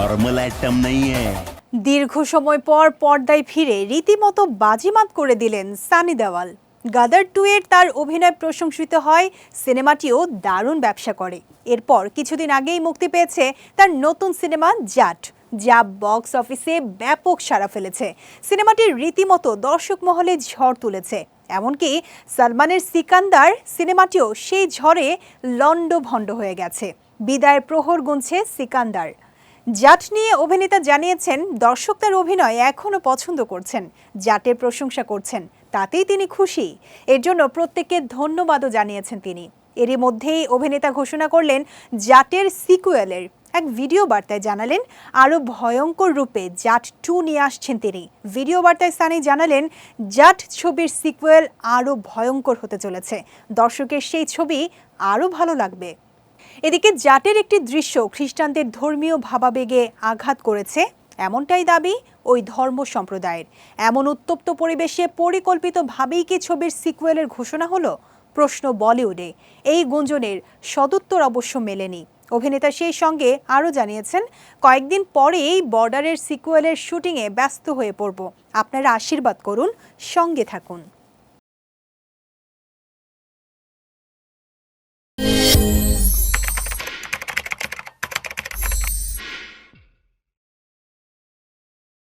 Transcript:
Normal item দীর্ঘ সময় পর পর্দায় ফিরে রীতিমতো বাজিমাত করে দিলেন সানি দেওয়াল। গাদার টু এর তার অভিনয় প্রশংসিত হয়, সিনেমাটিও দারুণ ব্যবসা করে। এরপর কিছুদিন আগেই মুক্তি পেয়েছে তার নতুন সিনেমা জাট, যা বক্স অফিসে ব্যাপক সাড়া ফেলেছে। সিনেমাটি রীতিমতো দর্শক মহলে ঝড় তুলেছে। এমনকি সালমানের সিকান্দার সিনেমাটিও সেই ঝড়ে লণ্ডভণ্ড হয়ে গেছে। বিদায়ের প্রহর গুনছে সিকান্দার। জাট নিয়ে অভিনেতা জানিয়েছেন দর্শক তার অভিনয় এখনও পছন্দ করছেন, জাটের প্রশংসা করছেন, তাতেই তিনি খুশি। এর জন্য প্রত্যেককে ধন্যবাদও জানিয়েছেন তিনি। এরই মধ্যেই অভিনেতা ঘোষণা করলেন, জাটের সিকুয়েলের এক ভিডিও বার্তায় জানালেন, আরও ভয়ঙ্কর রূপে জাট টু নিয়ে আসছেন তিনি। ভিডিও বার্তায় সানি জানালেন, জাট ছবির সিকুয়েল আরও ভয়ঙ্কর হতে চলেছে। দর্শকের সেই ছবি আরও ভালো লাগবে। এদিকে জাটের একটি দৃশ্য খ্রিস্টানদের ধর্মীয় ভাবাবেগে আঘাত করেছে। এমনটাই দাবি ওই ধর্ম সম্প্রদায়ের। এমন উত্তপ্ত পরিবেশে পরিকল্পিতভাবেই কি ছবির সিকুয়েলের ঘোষণা হলো? প্রশ্ন বলিউডে। এই গুঞ্জনের সদুত্তর অবশ্য মেলেনি। অভিনেতা সেই সঙ্গে আরও জানিয়েছেন, কয়েকদিন পরেই বর্ডারের সিকুয়েলের শুটিংয়ে ব্যস্ত হয়ে পড়ব। আপনারা আশীর্বাদ করুন, সঙ্গে থাকুন।